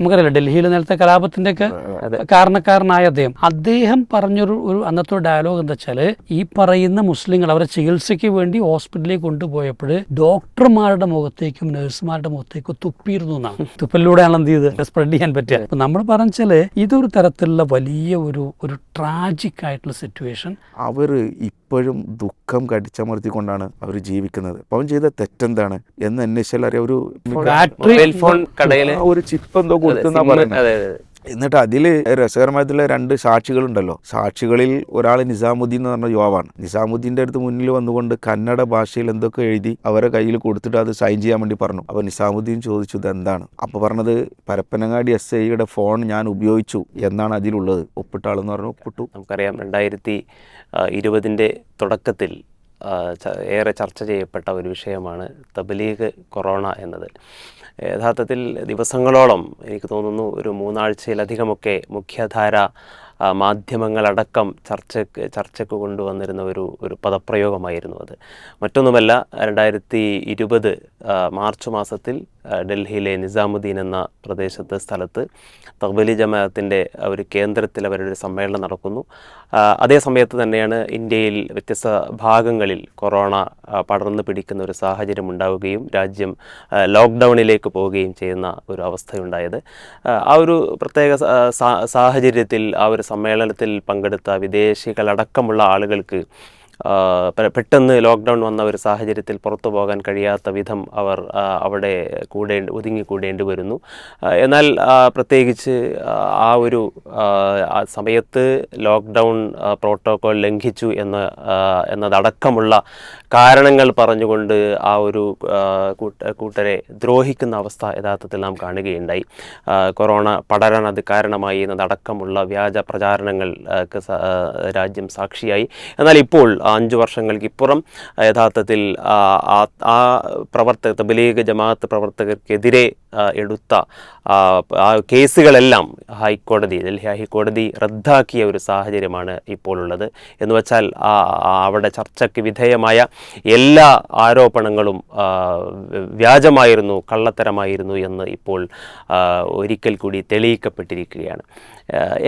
നമുക്കറിയാലോ ഡൽഹിയിൽ നേരത്തെ കലാപത്തിന്റെ ഒക്കെ കാരണക്കാരനായ അദ്ദേഹം. അദ്ദേഹം പറഞ്ഞൊരു ഒരു അന്നത്തെ ഒരു ഡയലോഗ് എന്താ വെച്ചാൽ ഈ പറയുന്ന മുസ്ലിങ്ങൾ അവരെ ചികിത്സയ്ക്ക് വേണ്ടി ഹോസ്പിറ്റലിലേക്ക് കൊണ്ടുപോയപ്പോൾ ഡോക്ടർമാരുടെ മുഖത്തേക്കും നഴ്സുമാരുടെ മുഖത്തേക്കും തുപ്പിയിരുന്നു എന്നാണ്. തുപ്പലിലൂടെയാണ് എന്ത് ചെയ്ത് സ്പ്രെഡ് ചെയ്യാൻ പറ്റുക. അപ്പൊ നമ്മൾ പറഞ്ഞാൽ ഇതൊരു തരത്തിലുള്ള വലിയ ഒരു ഒരു ട്രാജിക് ആയിട്ടുള്ള സിറ്റുവേഷൻ അവർ ഇപ്പോഴും ദുഃഖം കടിച്ചമർത്തിക്കൊണ്ടാണ് അവർ ജീവിക്കുന്നത്. അപ്പം അവൻ ചെയ്ത തെറ്റെന്താണ്? എന്ന് അന്വേഷിച്ചാൽ അറിയാം. ഒരു ഒരു ചിപ്പ് എന്തോ കൊടുത്തെന്നാ പറയുന്നത്. അതെ അതെ. എന്നിട്ട് അതിൽ രസകരമായിട്ടുള്ള രണ്ട് സാക്ഷികളുണ്ടല്ലോ. സാക്ഷികളിൽ ഒരാൾ നിസാമുദ്ദീൻ എന്ന് പറഞ്ഞ യുവാവാണ്. നിസാമുദ്ദീന്റെ അടുത്ത് മുന്നിൽ വന്നുകൊണ്ട് കന്നഡ ഭാഷയിൽ എന്തൊക്കെ എഴുതി അവരെ കയ്യിൽ കൊടുത്തിട്ട് അത് സൈൻ ചെയ്യാൻ വേണ്ടി പറഞ്ഞു. അപ്പോൾ നിസാമുദ്ദീൻ ചോദിച്ചു ഇത് എന്താണ് അപ്പോൾ പറഞ്ഞത് പരപ്പനങ്ങാടി എസ് ഐയുടെ ഫോൺ ഞാൻ ഉപയോഗിച്ചു എന്നാണ് അതിലുള്ളത്. ഒപ്പിട്ടാളെന്ന് പറഞ്ഞു ഒപ്പിട്ടു. നമുക്കറിയാം രണ്ടായിരത്തി ഇരുപതിന്റെ തുടക്കത്തിൽ ഏറെ ചർച്ച ചെയ്യപ്പെട്ട ഒരു വിഷയമാണ് തബലീഗ് കൊറോണ എന്നത്. യഥാർത്ഥത്തിൽ ദിവസങ്ങളോളം എനിക്ക് തോന്നുന്നു ഒരു മൂന്നാഴ്ചയിലധികമൊക്കെ മുഖ്യധാര മാധ്യമങ്ങളടക്കം ചർച്ചയ്ക്ക് ചർച്ചയ്ക്ക് കൊണ്ടുവന്നിരുന്ന ഒരു ഒരു പദപ്രയോഗമായിരുന്നു അത്. മറ്റൊന്നുമല്ല രണ്ടായിരത്തി ഇരുപത് മാർച്ച് മാസത്തിൽ ഡൽഹിയിലെ നിസാമുദ്ദീൻ എന്ന പ്രദേശത്ത് സ്ഥലത്ത് തബലി ജമാഅത്തിന്റെ ഒരു കേന്ദ്രത്തിൽ അവരുടെ സമ്മേളനം നടക്കുന്നു. അതേസമയത്ത് അതേ സമയത്ത് തന്നെയാണ് ഇന്ത്യയിൽ വ്യത്യസ്ത ഭാഗങ്ങളിൽ കൊറോണ പടർന്നു പിടിക്കുന്ന ഒരു സാഹചര്യം ഉണ്ടാവുകയും രാജ്യം ലോക്ക്ഡൗണിലേക്ക് പോവുകയും ചെയ്യുന്ന ഒരു അവസ്ഥയുണ്ടായത്. ആ, ഒരു പ്രത്യേക സാഹചര്യത്തിൽ ആ ഒരു സമ്മേളനത്തിൽ പങ്കെടുത്ത വിദേശികളടക്കമുള്ള ആളുകൾക്ക് പെട്ടെന്ന് ലോക്ക്ഡൗൺ വന്ന ഒരു സാഹചര്യത്തിൽ പുറത്തു പോകാൻ കഴിയാത്ത വിധം അവർ അവിടെ കൂടെ ഒതുങ്ങിക്കൂടേണ്ടി വരുന്നു. എന്നാൽ പ്രത്യേകിച്ച് ആ, ഒരു സമയത്ത് ലോക്ക്ഡൗൺ പ്രോട്ടോകോൾ ലംഘിച്ചു എന്ന് എന്നതടക്കമുള്ള കാരണങ്ങൾ പറഞ്ഞുകൊണ്ട് ആ ഒരു കൂട്ട- കൂട്ടരെ ദ്രോഹിക്കുന്ന അവസ്ഥ യഥാർത്ഥത്തിൽ നാം കാണുകയുണ്ടായി. കൊറോണ പടരാൻ അത് കാരണമായി എന്നതടക്കമുള്ള വ്യാജ പ്രചാരണങ്ങൾക്ക് രാജ്യം സാക്ഷിയായി. എന്നാൽ ഇപ്പോൾ അഞ്ച് വർഷങ്ങൾക്ക് ഇപ്പുറം യഥാർത്ഥത്തിൽ ആ പ്രവർത്തക തബലീഗ് ജമാഅത്ത് പ്രവർത്തകർക്കെതിരെ എടുത്ത കേസുകളെല്ലാം ഹൈക്കോടതി ഡൽഹി ഹൈക്കോടതി റദ്ദാക്കിയ ഒരു സാഹചര്യമാണ് ഇപ്പോഴുള്ളത്. എന്ന് വെച്ചാൽ അവിടെ ചർച്ചയ്ക്ക് വിധേയമായ എല്ലാ ആരോപണങ്ങളും വ്യാജമായിരുന്നു കള്ളത്തരമായിരുന്നു എന്ന് ഇപ്പോൾ ഒരിക്കൽ കൂടി തെളിയിക്കപ്പെട്ടിരിക്കുകയാണ്.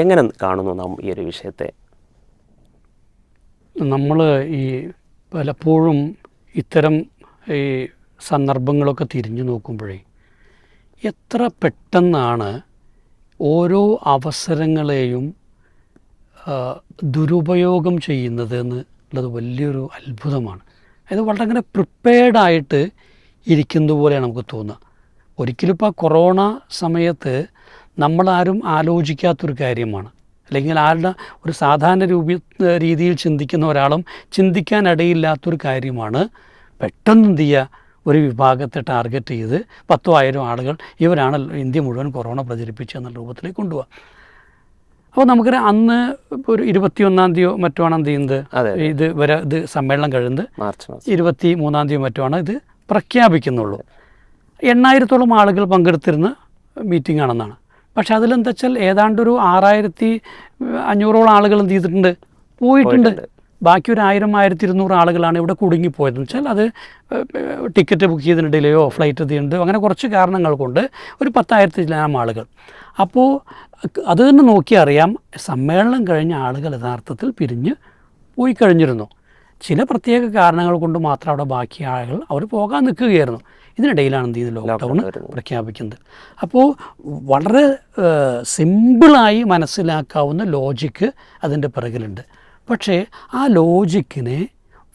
എങ്ങനെ കാണുന്നു നാം ഈ ഒരു വിഷയത്തെ? നമ്മൾ ഈ പലപ്പോഴും ഇത്തരം ഈ സന്ദർഭങ്ങളൊക്കെ തിരിഞ്ഞു നോക്കുമ്പോഴേ എത്ര പെട്ടെന്നാണ് ഓരോ അവസരങ്ങളെയും ദുരുപയോഗം ചെയ്യുന്നത് എന്നുള്ളത് വലിയൊരു അത്ഭുതമാണ്. അതായത് വളരെ അങ്ങനെ പ്രിപ്പയർഡായിട്ട് ഇരിക്കുന്നത് പോലെയാണ് നമുക്ക് തോന്നുക. ഒരിക്കലും ഇപ്പോൾ കൊറോണ സമയത്ത് നമ്മളാരും ആലോചിക്കാത്തൊരു കാര്യമാണ്. അല്ലെങ്കിൽ ആരുടെ ഒരു സാധാരണ രൂപ രീതിയിൽ ചിന്തിക്കുന്ന ഒരാളും ചിന്തിക്കാനിടയില്ലാത്തൊരു കാര്യമാണ്. പെട്ടെന്ന് എന്ത് ചെയ്യുക? ഒരു വിഭാഗത്തെ ടാർഗറ്റ് ചെയ്ത് പത്തോ ആയിരം ആളുകൾ ഇവരാണ് ഇന്ത്യ മുഴുവൻ കൊറോണ എന്ന രൂപത്തിലേക്ക് കൊണ്ടുപോകുക അപ്പോൾ നമുക്ക് അന്ന് ഇപ്പോൾ ഒരു ഇരുപത്തിയൊന്നാം തീയതിയോ മറ്റോ ആണ് എന്ത് ചെയ്യുന്നത്? ഇത് വരെ ഇത് സമ്മേളനം കഴിയുന്നത് ഇരുപത്തി മൂന്നാം തീയതി ആണ് ഇത് പ്രഖ്യാപിക്കുന്നുള്ളൂ. എണ്ണായിരത്തോളം ആളുകൾ പങ്കെടുത്തിരുന്ന മീറ്റിംഗ് ആണെന്നാണ്. പക്ഷെ അതിലെന്താ വെച്ചാൽ ഏതാണ്ട് ഒരു ആറായിരത്തി അഞ്ഞൂറോളം ആളുകൾ എന്ത് ചെയ്തിട്ടുണ്ട്? പോയിട്ടുണ്ട്. ബാക്കി ഒരു ആയിരം ആയിരത്തി ഇരുന്നൂറ് ആളുകളാണ് ഇവിടെ കുടുങ്ങിപ്പോയതെന്ന് വെച്ചാൽ അത് ടിക്കറ്റ് ബുക്ക് ചെയ്തതിന് ഡിലേയോ ഫ്ലൈറ്റ് എത്തിയുണ്ട് അങ്ങനെ കുറച്ച് കാരണങ്ങൾ കൊണ്ട് ഒരു പത്തായിരത്തി ചിലാം ആളുകൾ. അപ്പോൾ അത് തന്നെ നോക്കി അറിയാം സമ്മേളനം കഴിഞ്ഞ ആളുകൾ യഥാർത്ഥത്തിൽ പിരിഞ്ഞ് പോയി കഴിഞ്ഞിരുന്നു. ചില പ്രത്യേക കാരണങ്ങൾ കൊണ്ട് മാത്രം അവിടെ ബാക്കി ആളുകൾ അവർ പോകാൻ നിൽക്കുകയായിരുന്നു. ഇതിനിടയിലാണ് എന്ത് ചെയ്യുന്നത് ലോക്ക്ഡൗൺ പ്രഖ്യാപിക്കുന്നത്. അപ്പോൾ വളരെ സിമ്പിളായി മനസ്സിലാക്കാവുന്ന ലോജിക്ക് അതിന്റെ പിറകിലുണ്ട്. പക്ഷേ ആ ലോജിക്കിനെ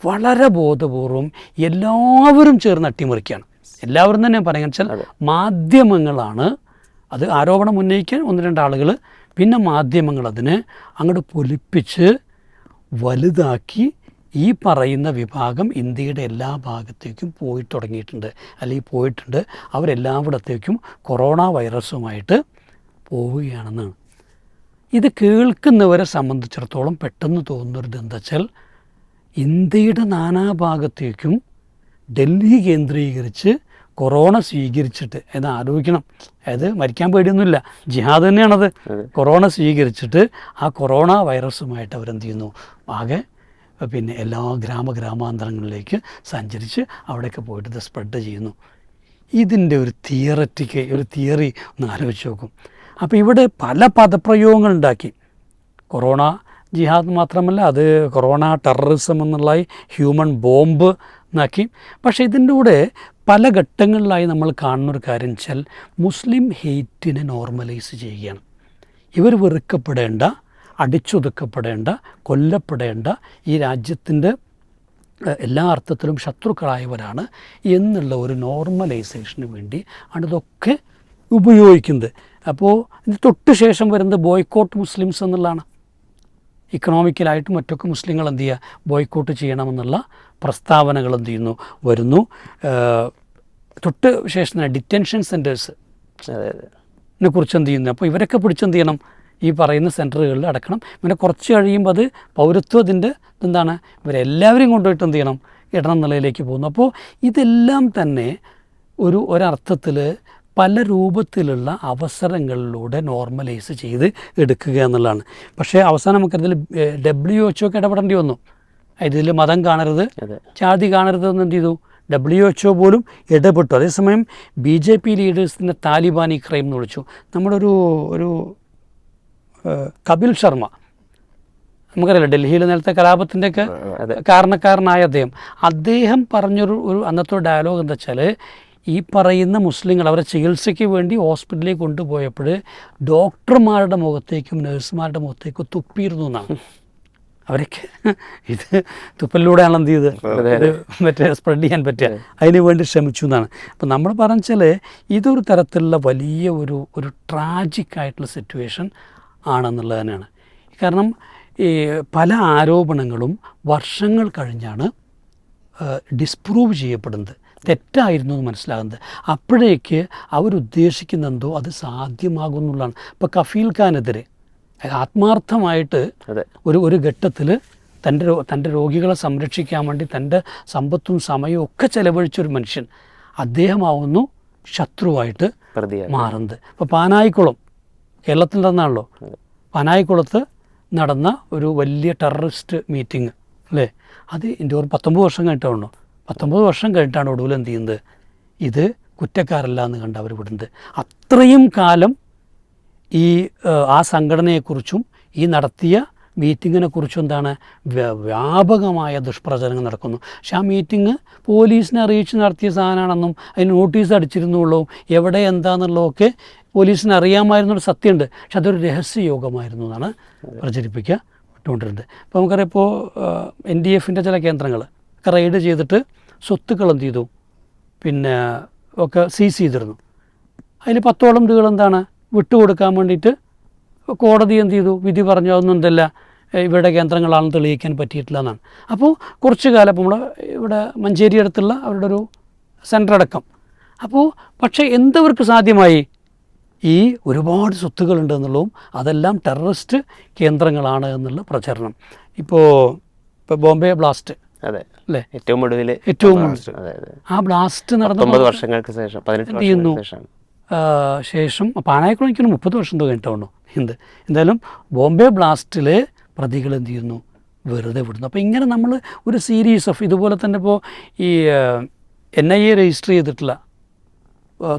വളരെ ബോധപൂർവം എല്ലാവരും ചേർന്ന് അട്ടിമറിക്കുകയാണ്. എല്ലാവരും തന്നെ പറയുക വെച്ചാൽ മാധ്യമങ്ങളാണ് അത് ആരോപണം ഉന്നയിക്കാൻ ഒന്ന് രണ്ട് ആളുകൾ പിന്നെ മാധ്യമങ്ങൾ അതിനെ അങ്ങോട്ട് പൊലിപ്പിച്ച് വലുതാക്കി ഈ പറയുന്ന വിഭാഗം ഇന്ത്യയുടെ എല്ലാ ഭാഗത്തേക്കും പോയി തുടങ്ങിയിട്ടുണ്ട്. അല്ലെങ്കിൽ പോയിട്ടുണ്ട്. അവരെല്ലാവിടത്തേക്കും കൊറോണ വൈറസുമായിട്ട് പോവുകയാണെന്നാണ്. ഇത് കേൾക്കുന്നവരെ സംബന്ധിച്ചിടത്തോളം പെട്ടെന്ന് തോന്നുന്നൊരു എന്താ വെച്ചാൽ ഇന്ത്യയുടെ നാനാഭാഗത്തേക്കും ഡൽഹി കേന്ദ്രീകരിച്ച് കൊറോണ സ്വീകരിച്ചിട്ട് എന്ന് ആലോചിക്കണം. അതായത് മരിക്കാൻ പേടിയൊന്നുമില്ല. ജിഹാദ് തന്നെയാണത്. കൊറോണ സ്വീകരിച്ചിട്ട് ആ കൊറോണ വൈറസുമായിട്ട് അവരെന്ത് ചെയ്യുന്നു? ആകെ പിന്നെ എല്ലാ ഗ്രാമ ഗ്രാമാന്തരങ്ങളിലേക്ക് സഞ്ചരിച്ച് അവിടെയൊക്കെ പോയിട്ട് ഇത് സ്പ്രെഡ് ചെയ്യുന്നു. ഇതിന്റെ ഒരു തിയററ്റിക്ക് ഒരു തിയറി ഒന്ന് ആലോചിച്ച് നോക്കും. അപ്പോൾ ഇവിടെ പല പദപ്രയോഗങ്ങൾ ഉണ്ടാക്കി. കൊറോണ ജിഹാദ് മാത്രമല്ല അത് കൊറോണ ടെററിസം എന്നുള്ള ഹ്യൂമൻ ബോംബ് എന്നാക്കി. പക്ഷേ ഇതിന്റെ കൂടെ പല ഘട്ടങ്ങളിലായി നമ്മൾ കാണുന്ന ഒരു കാര്യം വെച്ചാൽ മുസ്ലിം ഹെയ്റ്റിനെ നോർമലൈസ് ചെയ്യുകയാണ്. ഇവർ വെറുക്കപ്പെടേണ്ട അടിച്ചൊതുക്കപ്പെടേണ്ട കൊല്ലപ്പെടേണ്ട ഈ രാജ്യത്തിന്റെ എല്ലാ അർത്ഥത്തിലും ശത്രുക്കളായവരാണ് എന്നുള്ള ഒരു നോർമലൈസേഷന് വേണ്ടി ആണ് ഇതൊക്കെ ഉപയോഗിക്കുന്നത്. അപ്പോൾ ഇത് തൊട്ട് ശേഷം വരുന്നത് ബോയ്ക്കോട്ട് മുസ്ലിംസ് എന്നുള്ളതാണ്. ഇക്കണോമിക്കലായിട്ട് മറ്റൊക്കെ മുസ്ലിങ്ങൾ എന്ത് ചെയ്യുക? ബോയ്ക്കോട്ട് ചെയ്യണമെന്നുള്ള പ്രസ്താവനകൾ എന്ത് ചെയ്യുന്നു? വരുന്നു. തൊട്ട് ശേഷം തന്നെ ഡിറ്റൻഷൻ സെന്റേഴ്സ് അതെ അതെ. നെ കുറിച്ച് എന്ത് ചെയ്യുന്നു? അപ്പോൾ ഇവരൊക്കെ പിടിച്ചെന്ത് ചെയ്യണം? ഈ പറയുന്ന സെന്ററുകളിൽ അടക്കണം. പിന്നെ കുറച്ച് കഴിയുമ്പോൾ അത് പൗരത്വത്തിന്റെ എന്താണ് ഇവരെല്ലാവരെയും കൊണ്ടുപോയിട്ട് എന്ത് ചെയ്യണം? ഇടണം എന്നുള്ളതിലേക്ക് പോകുന്നു. അപ്പോൾ ഇതെല്ലാം തന്നെ ഒരു ഒരർത്ഥത്തിൽ പല രൂപത്തിലുള്ള അവസരങ്ങളിലൂടെ നോർമലൈസ് ചെയ്ത് എടുക്കുക എന്നുള്ളതാണ്. പക്ഷേ അവസാനം നമുക്കതിൽ ഡബ്ല്യു എച്ച് ഒക്കെ ഇടപെടേണ്ടി വന്നു. ഇതിൽ മതം കാണരുത് ജാതി കാണരുത് എന്ന് എന്ത് ചെയ്തു? ഡബ്ല്യു എച്ച് ഒ പോലും ഇടപെട്ടു. അതേസമയം ബി ജെ പി ലീഡേഴ്സിനെ താലിബാനി ക്രൈം എന്ന് വിളിച്ചു. നമ്മുടെ ഒരു കപിൽ ശർമ്മ. നമുക്കറിയില്ല ഡൽഹിയിൽ നേരത്തെ കലാപത്തിന്റെയൊക്കെ കാരണക്കാരനായ അദ്ദേഹം. അദ്ദേഹം പറഞ്ഞൊരു ഒരു അന്നത്തെ ഡയലോഗ് എന്താ വെച്ചാൽ ഈ പറയുന്ന മുസ്ലിങ്ങൾ അവരെ ചികിത്സയ്ക്ക് വേണ്ടി ഹോസ്പിറ്റലിലേക്ക് കൊണ്ടുപോയപ്പോൾ ഡോക്ടർമാരുടെ മുഖത്തേക്കും നഴ്സുമാരുടെ മുഖത്തേക്കും തുപ്പിയിരുന്നു എന്നാണ്. അവരൊക്കെ ഇത് തുപ്പലിലൂടെയാണ് എന്ത് ചെയ്ത് മറ്റേ സ്പ്രെഡ് ചെയ്യാൻ പറ്റുക അതിന് വേണ്ടി ശ്രമിച്ചു എന്നാണ്. അപ്പം നമ്മൾ പറഞ്ഞാൽ ഇതൊരു തരത്തിലുള്ള വലിയ ഒരു ഒരു ട്രാജിക് ആയിട്ടുള്ള സിറ്റുവേഷൻ ആണെന്നുള്ളത് തന്നെയാണ്. കാരണം ഈ പല ആരോപണങ്ങളും വർഷങ്ങൾ കഴിഞ്ഞാണ് ഡിസ്പ്രൂവ് ചെയ്യപ്പെടുന്നത്. തെറ്റായിരുന്നു എന്ന് മനസ്സിലാകുന്നത്. അപ്പോഴേക്ക് അവരുദ്ദേശിക്കുന്ന എന്തോ അത് സാധ്യമാകുന്നുള്ളതാണ് ഇപ്പോൾ കഫീൽ ഖാനെതിരെ ആത്മാർത്ഥമായിട്ട് ഒരു ഒരു ഘട്ടത്തിൽ തന്റെ തന്റെ രോഗികളെ സംരക്ഷിക്കാൻ വേണ്ടി തന്റെ സമ്പത്തും സമയവും ഒക്കെ ചെലവഴിച്ചൊരു മനുഷ്യൻ അദ്ദേഹമാവുന്നു ശത്രുവായിട്ട് മാറുന്നത്. ഇപ്പോൾ പാനായിക്കുളം കേരളത്തിൽ നടന്നാണല്ലോ പനായിക്കുളത്ത് നടന്ന ഒരു വലിയ ടെററിസ്റ്റ് മീറ്റിംഗ് അല്ലേ? അത് എന്റെ ഒരു പത്തൊമ്പത് വർഷം കഴിഞ്ഞിട്ടാണോ പത്തൊമ്പത് വർഷം കഴിഞ്ഞിട്ടാണ് ഒടുവിൽ എന്ത് ചെയ്യുന്നത്? ഇത് കുറ്റക്കാരല്ല എന്ന് കണ്ട് അവർ വിടുന്നത്. അത്രയും കാലം ഈ ആ സംഘടനയെക്കുറിച്ചും ഈ നടത്തിയ മീറ്റിങ്ങിനെ കുറിച്ചും എന്താണ് വ്യാപകമായ ദുഷ്പ്രചരണങ്ങൾ നടക്കുന്നു. പക്ഷെ ആ മീറ്റിംഗ് പോലീസിനെ അറിയിച്ച് നടത്തിയ സാധനമാണെന്നും അതിന് നോട്ടീസ് അടിച്ചിരുന്നുള്ളൂ എവിടെ എന്താണെന്നുള്ളതൊക്കെ പോലീസിന് അറിയാമായിരുന്നൊരു സത്യമുണ്ട്. പക്ഷെ അതൊരു രഹസ്യ യോഗമായിരുന്നു എന്നാണ് പ്രചരിപ്പിക്കുക വിട്ടുകൊണ്ടിരുന്നത് ഇപ്പോൾ നമുക്കറിയാം ഇപ്പോൾ എൻ ഡി എഫിന്റെ ചില കേന്ദ്രങ്ങൾ റെയ്ഡ് ചെയ്തിട്ട് സ്വത്തുക്കൾ എന്ത് ചെയ്തു. പിന്നെ ഒക്കെ സീസ് ചെയ്തിരുന്നു. അതിൽ പത്തോളം വീടുകൾ എന്താണ്? വിട്ടുകൊടുക്കാൻ വേണ്ടിയിട്ട് കോടതി എന്ത് ചെയ്തു? വിധി പറഞ്ഞു അതൊന്നും എന്തല്ല ഇവരുടെ കേന്ദ്രങ്ങളാണെന്ന് തെളിയിക്കാൻ പറ്റിയിട്ടില്ല എന്നാണ്. അപ്പോൾ കുറച്ച് കാലം നമ്മൾ ഇവിടെ മഞ്ചേരി അടുത്തുള്ള അവരുടെ ഒരു സെന്റർ അടക്കം. അപ്പോൾ പക്ഷേ എന്തവർക്ക് സാധ്യമായി? ഈ ഒരുപാട് സ്വത്തുക്കളുണ്ട് എന്നുള്ളതും അതെല്ലാം ടെററിസ്റ്റ് കേന്ദ്രങ്ങളാണ് എന്നുള്ള പ്രചരണം. ഇപ്പോൾ ഇപ്പോൾ ബോംബെ ബ്ലാസ്റ്റ്. അതെ. അല്ലേ? ഏറ്റവും ഒടുവിൽ ഏറ്റവും ആ ബ്ലാസ്റ്റ്. നടന്ന വർഷങ്ങൾക്ക് ശേഷം പതിനെട്ട് എന്ത് ചെയ്യുന്നു? ശേഷം പാനായിക്കുളം എനിക്ക് മുപ്പത് വർഷം കഴിഞ്ഞിട്ടാണോ എന്ത്? എന്തായാലും ബോംബെ ബ്ലാസ്റ്റിൽ പ്രതികൾ എന്ത് ചെയ്യുന്നു? വെറുതെ വിടുന്നു. അപ്പോൾ ഇങ്ങനെ നമ്മൾ ഒരു സീരീസ് ഓഫ് ഇതുപോലെ തന്നെ ഇപ്പോൾ ഈ എൻ ഐ എ രജിസ്റ്റർ ചെയ്തിട്ടുള്ള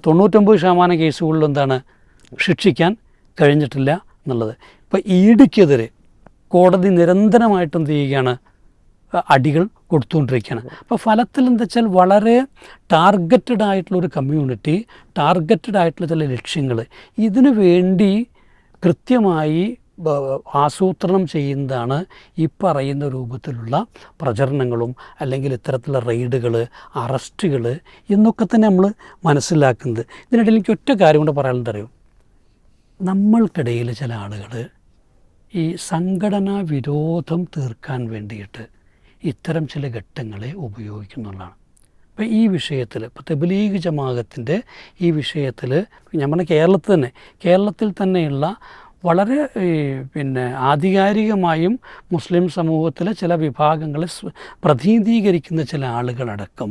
തൊണ്ണൂറ്റൊമ്പത് ശതമാനം കേസുകളിലും എന്താണ് ശിക്ഷിക്കാൻ കഴിഞ്ഞിട്ടില്ല എന്നുള്ളത്. ഇപ്പോൾ ഈടിക്കെതിരെ കോടതി നിരന്തരമായിട്ട് എന്ത് ചെയ്യുകയാണ് അടികൾ കൊടുത്തുകൊണ്ടിരിക്കുകയാണ്. അപ്പോൾ ഫലത്തിൽ എന്താ വെച്ചാൽ വളരെ ടാർഗറ്റഡ് ആയിട്ടുള്ള ഒരു കമ്മ്യൂണിറ്റി ടാർഗറ്റഡ് ആയിട്ടുള്ള ചില ലക്ഷ്യങ്ങൾ ഇതിനു വേണ്ടി കൃത്യമായി ആസൂത്രണം ചെയ്യുന്നതാണ് ഈ പറയുന്ന രൂപത്തിലുള്ള പ്രചരണങ്ങളും അല്ലെങ്കിൽ ഇത്തരത്തിലുള്ള റെയ്ഡുകൾ അറസ്റ്റുകൾ എന്നൊക്കെ തന്നെ നമ്മൾ മനസ്സിലാക്കുന്നത്. ഇതിനിടയിൽ എനിക്ക് ഒറ്റ കാര്യം കൊണ്ട് പറയാനുണ്ടറിയോ നമ്മൾക്കിടയിൽ ചില ആളുകൾ ഈ സംഘടനാ വിരോധം തീർക്കാൻ വേണ്ടിയിട്ട് ഇത്തരം ചില ഘട്ടങ്ങളെ ഉപയോഗിക്കുന്നുള്ളതാണ്. അപ്പോൾ ഈ വിഷയത്തിൽ ഇപ്പോൾ തെബലീഗ് ജമാഅത്തിന്റെ ഈ വിഷയത്തിൽ പറഞ്ഞ കേരളത്തിൽ തന്നെ കേരളത്തിൽ തന്നെയുള്ള വളരെ പിന്നെ ആധികാരികമായും മുസ്ലിം സമൂഹത്തിലെ ചില വിഭാഗങ്ങളെ പ്രതിനിധീകരിക്കുന്ന ചില ആളുകളടക്കം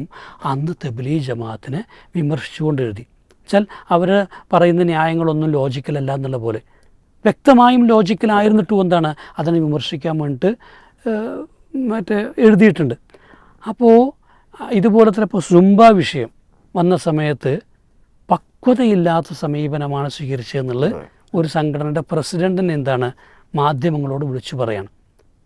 അന്ന് തെബിലി ജമാഅത്തിനെ വിമർശിച്ചുകൊണ്ട് എഴുതി വെച്ചാൽ അവർ പറയുന്ന ന്യായങ്ങളൊന്നും ലോജിക്കലല്ല എന്നുള്ള പോലെ. വ്യക്തമായും ലോജിക്കലായിരുന്നിട്ടും എന്താണ് അതിനെ വിമർശിക്കാൻ വേണ്ടിയിട്ട് മറ്റേ എഴുതിയിട്ടുണ്ട്. അപ്പോൾ ഇതുപോലെ തന്നെ ഇപ്പോൾ സുംബ വിഷയം വന്ന സമയത്ത് പക്വതയില്ലാത്ത സമീപനമാണ് സ്വീകരിച്ചതെന്നുള്ളത് ഒരു സംഘടനയുടെ പ്രസിഡന്റിന് എന്താണ് മാധ്യമങ്ങളോട് വിളിച്ചു പറയണം.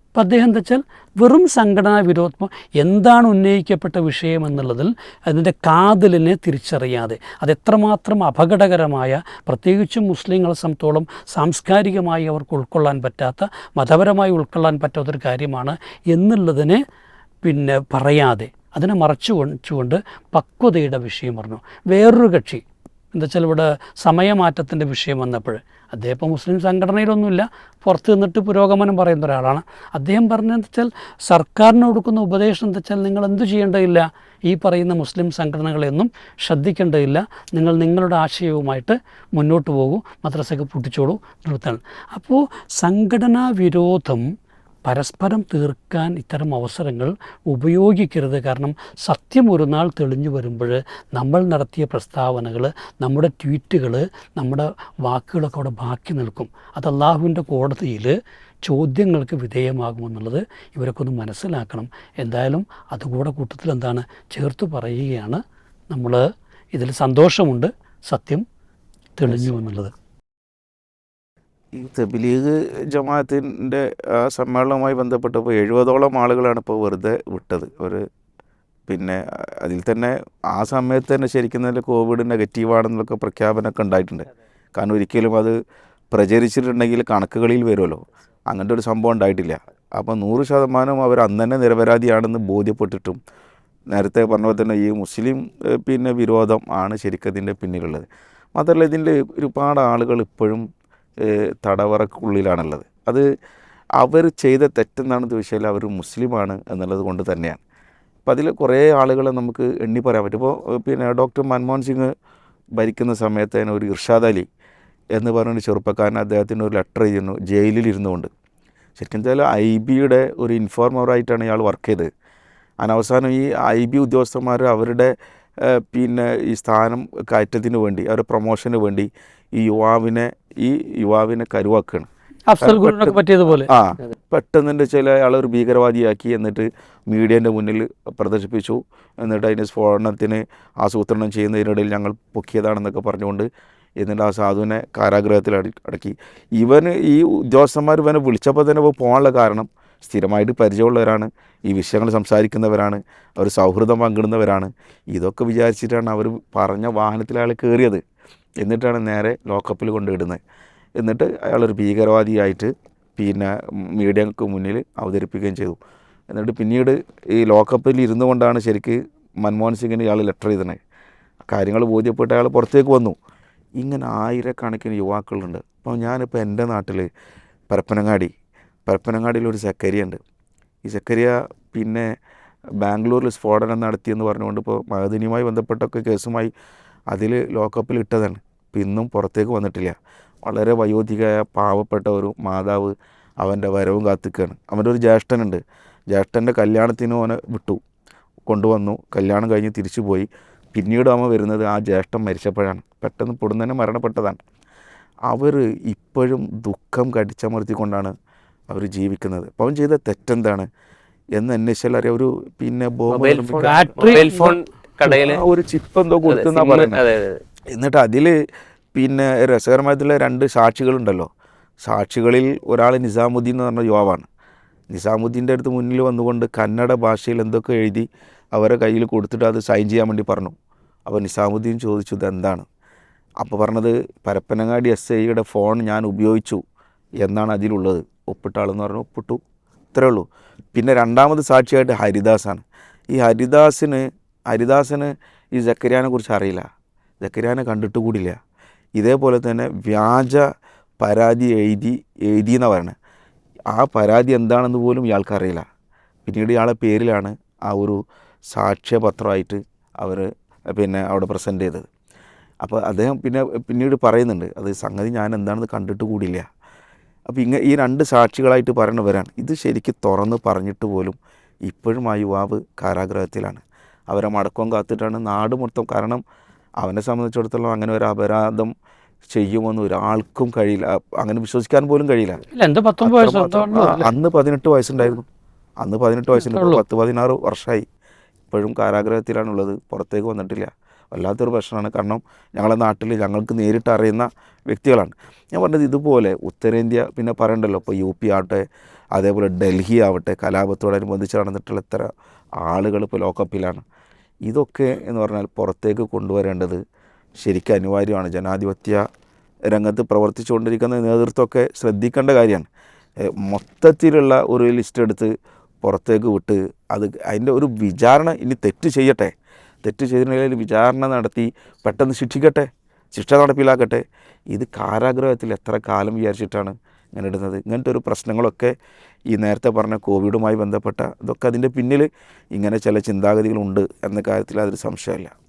അപ്പം അദ്ദേഹം എന്താ വെച്ചാൽ വെറും സംഘടനാ വിരോധം എന്താണ് ഉന്നയിക്കപ്പെട്ട വിഷയം എന്നുള്ളതിൽ അതിന്റെ കാതലിനെ തിരിച്ചറിയാതെ അത് എത്രമാത്രം അപകടകരമായ പ്രത്യേകിച്ചും മുസ്ലിങ്ങളെ സംബന്ധിച്ചോളം സാംസ്കാരികമായി അവർക്ക് ഉൾക്കൊള്ളാൻ പറ്റാത്ത മതപരമായി ഉൾക്കൊള്ളാൻ പറ്റാത്തൊരു കാര്യമാണ് എന്നുള്ളതിനെ പിന്നെ പറയാതെ അതിനെ മറച്ചു വെച്ചുകൊണ്ട് പക്വതയുടെ വിഷയം പറഞ്ഞു. വേറൊരു കക്ഷി എന്താ വെച്ചാൽ ഇവിടെ സമയമാറ്റത്തിന്റെ വിഷയം വന്നപ്പോൾ അദ്ദേഹം മുസ്ലിം സംഘടനയിലൊന്നുമില്ല. പുറത്ത് നിന്നിട്ട് പുരോഗമനം പറയുന്ന ഒരാളാണ്. അദ്ദേഹം പറഞ്ഞതെന്ന് വെച്ചാൽ സർക്കാരിന് കൊടുക്കുന്ന ഉപദേശം എന്താ വെച്ചാൽ നിങ്ങൾ എന്തു ചെയ്യേണ്ടതില്ല? ഈ പറയുന്ന മുസ്ലിം സംഘടനകളെയൊന്നും ശ്രദ്ധിക്കേണ്ടതില്ല. നിങ്ങൾ നിങ്ങളുടെ ആശയവുമായിട്ട് മുന്നോട്ട് പോകൂ. മദ്രസയൊക്കെ പൊട്ടിച്ചോളൂ. നിർത്തണം. അപ്പോൾ സംഘടനാ വിരോധം പരസ്പരം തീർക്കാൻ ഇത്തരം അവസരങ്ങൾ ഉപയോഗിക്കരുത്. കാരണം സത്യം ഒരു നാൾ തെളിഞ്ഞു വരുമ്പോൾ നമ്മൾ നടത്തിയ പ്രസ്താവനകൾ നമ്മുടെ ട്വീറ്റുകൾ നമ്മുടെ വാക്കുകളൊക്കെ അവിടെ ബാക്കി നിൽക്കും. അത് അള്ളാഹുവിന്റെ കോടതിയിൽ ചോദ്യങ്ങൾക്ക് വിധേയമാകുമെന്നുള്ളത് ഇവരൊക്കെ ഒന്ന് മനസ്സിലാക്കണം. എന്തായാലും അതുകൂടെ കൂട്ടത്തിൽ എന്താണ് ചേർത്ത് പറയുകയാണ് നമ്മൾ ഇതിൽ സന്തോഷമുണ്ട് സത്യം തെളിഞ്ഞു എന്നുള്ളത്. ഈ തെബിലീഗ് ജമാഅത്തിന്റെ ആ സമ്മേളനവുമായി ബന്ധപ്പെട്ടപ്പോൾ എഴുപതോളം ആളുകളാണ് ഇപ്പോൾ വെറുതെ വിട്ടത്. ഒരു പിന്നെ അതിൽ തന്നെ ആ സമയത്ത് തന്നെ ശരിക്കും തന്നെ കോവിഡ് നെഗറ്റീവാണെന്നൊക്കെ പ്രഖ്യാപനമൊക്കെ ഉണ്ടായിട്ടുണ്ട്. കാരണം ഒരിക്കലും അത് പ്രചരിച്ചിട്ടുണ്ടെങ്കിൽ കണക്കുകളിൽ വരുമല്ലോ. അങ്ങനത്തെ ഒരു സംഭവം ഉണ്ടായിട്ടില്ല. അപ്പോൾ നൂറ് ശതമാനം അവർ അന്ന് തന്നെ നിരപരാധിയാണെന്ന് ബോധ്യപ്പെട്ടിട്ടും നേരത്തെ പറഞ്ഞ പോലെ തന്നെ ഈ മുസ്ലിം പിന്നെ വിരോധം ആണ് ശരിക്കും പിന്നിലുള്ളത്. മാത്രമല്ല ഇതിന്റെ ഒരുപാട് ആളുകൾ ഇപ്പോഴും തടവറക്കുള്ളിലാണുള്ളത്. അത് അവർ ചെയ്ത തെറ്റെന്താണെന്ന് ചോദിച്ചാൽ അവർ മുസ്ലിമാണ് എന്നുള്ളത് കൊണ്ട് തന്നെയാണ്. അപ്പോൾ അതിൽ കുറേ ആളുകളെ നമുക്ക് എണ്ണി പറയാൻ പറ്റും. ഇപ്പോൾ പിന്നെ ഡോക്ടർ മൻമോഹൻ സിംഗ് ഭരിക്കുന്ന സമയത്ത് തന്നെ ഒരു ഇർഷാദ് അലി എന്ന് പറഞ്ഞൊരു ചെറുപ്പക്കാരൻ അദ്ദേഹത്തിന് ഒരു ലെറ്റർ ചെയ്യുന്നു ജയിലിൽ ഇരുന്നുകൊണ്ട്. ശരിക്കും വെച്ചാൽ ഐ ബിയുടെ ഒരു ഇൻഫോർമറായിട്ടാണ് ഇയാൾ വർക്ക് ചെയ്തത്. അനവസാനം ഈ ഐ ബി ഉദ്യോഗസ്ഥന്മാർ അവരുടെ പിന്നെ ഈ സ്ഥാനം കയറ്റത്തിന് വേണ്ടി അവരുടെ പ്രൊമോഷന് വേണ്ടി ഈ യുവാവിനെ ഈ യുവാവിനെ കരുവാക്കുകയാണ് അഫ്സൽ ഗുരുവിനൊക്കെ പറ്റിയതുപോലെ. ആ പെട്ടെന്ന് എന്താ വെച്ചാൽ അയാളെ ഒരു ഭീകരവാദിയാക്കി എന്നിട്ട് മീഡിയേന്റെ മുന്നിൽ പ്രദർശിപ്പിച്ചു. എന്നിട്ട് അതിന്റെ സ്ഫോടനത്തിന് ആസൂത്രണം ചെയ്യുന്നതിനിടയിൽ ഞങ്ങൾ പൊക്കിയതാണെന്നൊക്കെ പറഞ്ഞുകൊണ്ട് എന്നിട്ട് ആ സാധുവിനെ കാരാഗ്രഹത്തിൽ അടക്കി. ഇവന് ഈ ഉദ്യോഗസ്ഥന്മാർ ഇവനെ വിളിച്ചപ്പോൾ തന്നെ ഇപ്പോൾ പോകാനുള്ള കാരണം സ്ഥിരമായിട്ട് പരിചയമുള്ളവരാണ് ഈ വിഷയങ്ങൾ സംസാരിക്കുന്നവരാണ് അവർ സൗഹൃദം പങ്കിടുന്നവരാണ്. ഇതൊക്കെ വിചാരിച്ചിട്ടാണ് അവർ പറഞ്ഞ വാഹനത്തിൽ അയാൾ കയറിയത്. എന്നിട്ടാണ് നേരെ ലോക്കപ്പിൽ കൊണ്ടിടുന്നത് എന്നിട്ട് അയാളൊരു ഭീകരവാദിയായിട്ട് പിന്നെ മീഡിയക്ക് മുന്നിൽ അവതരിപ്പിക്കുകയും ചെയ്തു. എന്നിട്ട് പിന്നീട് ഈ ലോക്കപ്പിൽ ഇരുന്നു കൊണ്ടാണ് ശരിക്ക് മൻമോഹൻ സിംഗിന് ഇയാൾ ലെറ്റർ ചെയ്തത് കാര്യങ്ങൾ ബോധ്യപ്പെട്ട് അയാൾ പുറത്തേക്ക് വന്നു. ഇങ്ങനെ ആയിരക്കണക്കിന് യുവാക്കളുണ്ട്. അപ്പോൾ ഞാനിപ്പോൾ എന്റെ നാട്ടിൽ പരപ്പനങ്ങാടി പരപ്പനങ്ങാടിയിലൊരു സെക്കരിയുണ്ട്. ഈ സെക്കരിയ പിന്നെ ബാംഗ്ലൂരിൽ സ്ഫോടനം നടത്തിയെന്ന് പറഞ്ഞുകൊണ്ട് ഇപ്പോൾ മഹദിനിയുമായി ബന്ധപ്പെട്ടൊക്കെ കേസുമായി അതിൽ ലോക്കപ്പിൽ ഇട്ടതാണ്. ഇപ്പം ഇന്നും പുറത്തേക്ക് വന്നിട്ടില്ല. വളരെ വയോധികയായ പാവപ്പെട്ട ഒരു മാതാവ് അവന്റെ വരവും കാത്തിക്കുകയാണ് അവന്റെ ഒരു ജ്യേഷ്ഠനുണ്ട്. ജ്യേഷ്ഠന്റെ കല്യാണത്തിന് അവനെ വിട്ടു. കൊണ്ടുവന്നു. കല്യാണം കഴിഞ്ഞ് തിരിച്ചു പോയി. പിന്നീട് അവൻ വരുന്നത് ആ ജ്യേഷ്ഠൻ മരിച്ചപ്പോഴാണ്. പെട്ടെന്ന് പൊടുന്നനെ മരണപ്പെട്ടതാണ്. അവർ ഇപ്പോഴും ദുഃഖം കടിച്ചമർത്തിക്കൊണ്ടാണ് അവർ ജീവിക്കുന്നത്. അപ്പം അവൻ ചെയ്ത തെറ്റെന്താണ്? എന്ന് അന്വേഷിച്ചാൽ അറിയാം. ഒരു പിന്നെ ഫോൺ കടയിൽ ഒരു ചിപ്പ് എന്തോ കൊടുക്കുന്ന പറയുന്നത് എന്നിട്ട് അതിൽ പിന്നെ രസകരമായിട്ടുള്ള രണ്ട് സാക്ഷികളുണ്ടല്ലോ. സാക്ഷികളിൽ ഒരാൾ നിസാമുദ്ദീൻ എന്ന് പറഞ്ഞ യുവാവാണ്. നിസാമുദ്ദീന്റെ അടുത്ത് മുന്നിൽ വന്നുകൊണ്ട് കന്നഡ ഭാഷയിൽ എന്തൊക്കെ എഴുതി അവരെ കയ്യിൽ കൊടുത്തിട്ട് അത് സൈൻ ചെയ്യാൻ വേണ്ടി പറഞ്ഞു. അപ്പോൾ നിസാമുദ്ദീൻ ചോദിച്ചു ഇതെന്താണ്? അപ്പോൾ പറഞ്ഞത് പരപ്പനങ്ങാടി എസ് ഐയുടെ ഫോൺ ഞാൻ ഉപയോഗിച്ചു. എന്നാണ് അതിലുള്ളത്. ഒപ്പിട്ടാളെന്ന് പറഞ്ഞു ഒപ്പിട്ടു. ഇത്രേ ഉള്ളൂ. പിന്നെ രണ്ടാമത് സാക്ഷിയായിട്ട് ഹരിദാസാണ്. ഈ ഹരിദാസിന് ഹരിദാസിന് ഈ ജക്കരിയാനെ കുറിച്ച് അറിയില്ല. ജക്കരിയാനെ കണ്ടിട്ട് കൂടില്ല. ഇതേപോലെ തന്നെ വ്യാജ പരാതി എഴുതി എഴുതി എന്നാണ് പറയണത് ആ പരാതി എന്താണെന്ന് പോലും ഇയാൾക്ക് അറിയില്ല. പിന്നീട് ഇയാളെ പേരിലാണ് ആ ഒരു സാക്ഷ്യപത്രമായിട്ട് അവർ പിന്നെ അവിടെ പ്രസന്റ് ചെയ്തത്. അപ്പോൾ അദ്ദേഹം പിന്നെ പിന്നീട് പറയുന്നുണ്ട് അത് സംഗതി ഞാൻ എന്താണെന്ന് കണ്ടിട്ട് കൂടിയില്ല അപ്പോൾ ഇങ്ങ ഈ രണ്ട് സാക്ഷികളായിട്ട് പറയുന്നവരാണ് ഇത് ശരിക്കും തുറന്ന് പറഞ്ഞിട്ട് പോലും ഇപ്പോഴും ആ യുവാവ് കാരാഗ്രഹത്തിലാണ്. അവരെ മടക്കം കാത്തിട്ടാണ് നാട് മൊത്തം കാരണം അവനെ സംബന്ധിച്ചിടത്തോളം അങ്ങനെ ഒരു അപരാധം ചെയ്യുമെന്ന് ഒരാൾക്കും കഴിയില്ല. അങ്ങനെ വിശ്വസിക്കാൻ പോലും കഴിയില്ല. അന്ന് പതിനെട്ട് വയസ്സുണ്ടായിരുന്നു. അന്ന് പതിനെട്ട് വയസ്സുണ്ടായിരുന്നു പത്ത് പതിനാറ് വർഷമായി. ഇപ്പോഴും കാരാഗ്രഹത്തിലാണുള്ളത്. പുറത്തേക്ക് വന്നിട്ടില്ല. വല്ലാത്തൊരു പ്രശ്നമാണ്. കാരണം ഞങ്ങളുടെ നാട്ടിൽ ഞങ്ങൾക്ക് നേരിട്ട് അറിയുന്ന വ്യക്തികളാണ്. ഞാൻ പറഞ്ഞത് ഇതുപോലെ ഉത്തരേന്ത്യ പിന്നെ പറയണ്ടല്ലോ. ഇപ്പോൾ യു പി ആവട്ടെ അതേപോലെ ഡൽഹി ആവട്ടെ കലാപത്തോടനുബന്ധിച്ച് നടന്നിട്ടുള്ള ഇത്ര ആളുകൾ ഇപ്പോൾ ലോക്കപ്പിലാണ്. ഇതൊക്കെ എന്ന് പറഞ്ഞാൽ പുറത്തേക്ക് കൊണ്ടുവരേണ്ടത് ശരിക്കും അനിവാര്യമാണ്. ജനാധിപത്യ രംഗത്ത് പ്രവർത്തിച്ചുകൊണ്ടിരിക്കുന്ന നേതൃത്വമൊക്കെ ശ്രദ്ധിക്കേണ്ട കാര്യമാണ്. മൊത്തത്തിലുള്ള ഒരു ലിസ്റ്റ് എടുത്ത് പുറത്തേക്ക് വിട്ട് അത് അതിന്റെ ഒരു വിചാരണ ഇനി തെറ്റ് ചെയ്യട്ടെ. തെറ്റ് ചെയ്തിട്ടുണ്ടെങ്കിൽ വിചാരണ നടത്തി പെട്ടെന്ന് ശിക്ഷിക്കട്ടെ. ശിക്ഷ നടപ്പിലാക്കട്ടെ. ഇത് കാരാഗ്രഹത്തിൽ എത്ര കാലം വിചാരിച്ചിട്ടാണ് ഇങ്ങനെ ഇടുന്നത് ഇങ്ങനത്തെ ഒരു പ്രശ്നങ്ങളൊക്കെ ഈ നേരത്തെ പറഞ്ഞ കോവിഡുമായി ബന്ധപ്പെട്ട ഇതൊക്കെ അതിന്റെ പിന്നിൽ ഇങ്ങനെ ചില ചിന്താഗതികളുണ്ട് എന്ന കാര്യത്തിൽ അതൊരു സംശയമില്ല